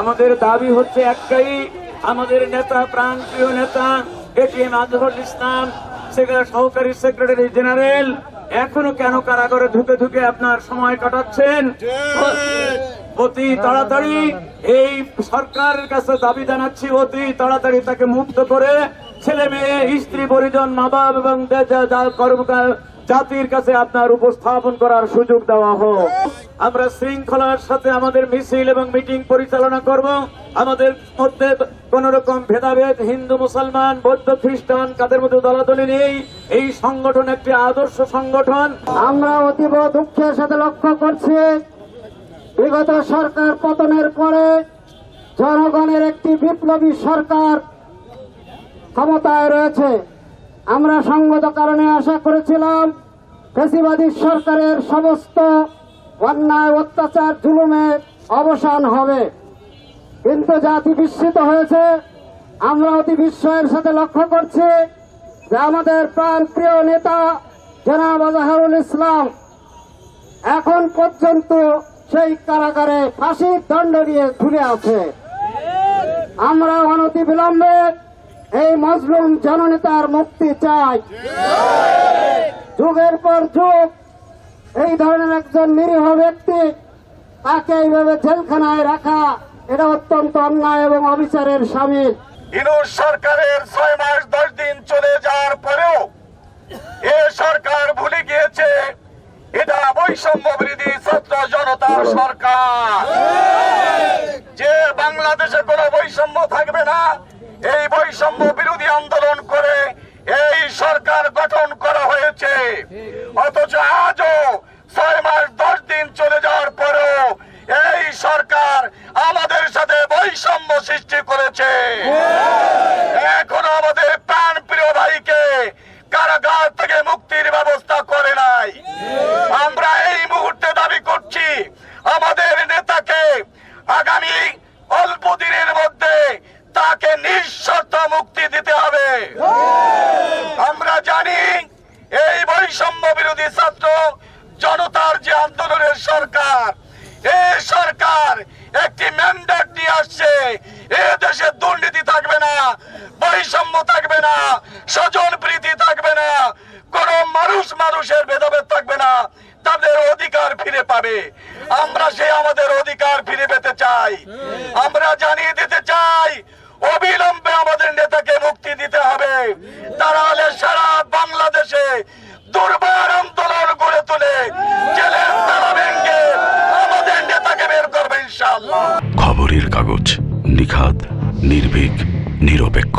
আমাদের দাবি হচ্ছে একটাই, আমাদের নেতা, প্রাণপ্রিয় নেতা এটিএম আজহরুল ইসলাম সেক্রেটারি সহকারী সেক্রেটারি জেনারেল, এখনও কেন কারাগারে ঢুকে ঢুকে আপনার সময় কাটাচ্ছেন? অতি তাড়াতাড়ি এই সরকারের কাছে দাবি জানাচ্ছি, অতি তাড়াতাড়ি তাকে মুক্ত করে ছেলে মেয়ে, স্ত্রী, পরিজন মা বাপ এবং জাতির কাছে আপনার উপস্থাপন করার সুযোগ দেওয়া হোক। আমরা শৃঙ্খলার সাথে আমাদের মিছিল এবং মিটিং পরিচালনা করব। আমাদের মধ্যে কোন রকম ভেদাভেদ, হিন্দু, মুসলমান, বৌদ্ধ, খ্রিস্টান, কাদের মধ্যে দলাদলি নেই। এই সংগঠন একটি আদর্শ সংগঠন। আমরা অতীব দুঃখের সাথে লক্ষ্য করছি, বিগত সরকার পতনের পরে জনগণের একটি বিপ্লবী সরকার ক্ষমতায় রয়েছে। আমরা সঙ্গত কারণে আশা করেছিলাম ফেসিবাদী সরকারের সমস্ত অন্যায়, অত্যাচার, জুলুমে অবসান হবে। কিন্তু জাতি বিস্মিত হয়েছে, আমরা অতি বিস্ময়ের সাথে লক্ষ্য করছি যে আমাদের প্রাণ প্রিয় নেতা জনাব আজহারুল ইসলাম এখন পর্যন্ত সেই কারাগারে ফাঁসির দণ্ড নিয়ে ঝুলে আছে। আমরা অনতি বিলম্বে এই মজলুম জননেতার মুক্তি চাই। যুগের পর যুগ, এই ধরনের একজন নিরীহ ব্যক্তি তাকে এইভাবে জেলখানায় রাখা, এটা অত্যন্ত অন্যায় এবং অবিচারের সামিল। ইনুস সরকারের ছয় মাস, দশ দিন চলে যাওয়ার পরেও এ সরকার ভুলে গিয়েছে, এটা বৈষম্য বিরোধী ছাত্র জনতার সরকার। যে বাংলাদেশে কোনো বৈষম্য থাকবে না এই বৈষম্য বিরোধী আন্দোলন করে এই সরকার গঠন করা হয়েছে। অথচ আজও ছয় মাস দশ দিন চলে যাওয়ার পরেও এই সরকার আমাদের সাথে বৈষম্য সৃষ্টি করেছে এখনও আমাদের প্রাণ প্রিয় ভাইকে কারাগার থেকে মুক্তির ব্যবস্থা করে নাই আমরা এই মুহূর্তে দাবি করছি আমাদের নেতাকে আগামী অল্প দিনের মধ্যে তাকে মুক্তি দিতে হবে। আমরা জানি এই বৈষম্য বিরোধী ছাত্র জনতার যে আন্দোলনের সরকার, এই সরকার একটি ম্যান্ডেট নিয়ে আসছে। এ দেশে দুর্নীতি থাকবে না, বৈষম্য থাকবে না, স্বজন প্রীতি থাকবে না, কোন মানুষ মানুষের ভেদাভেদ থাকবে না, তাদের অধিকার ফিরে পাবে। আমরা সে আমাদের অধিকার ফিরে পেতে চাই। আমরা জানিয়ে দিতে চাই অবিলম্বে আমাদের নেতাকে মুক্তি দিতে হবে। তারা হলে সারা বাংলাদেশে দুর্বার আন্দোলন গড়ে তুলে জেলের তারা ভেঙ্গে আমাদের নেতাকে বের করবে ইনশাআল্লাহ। খবরের কাগজ নিখাদ, নির্ভীক, নিরপেক্ষ।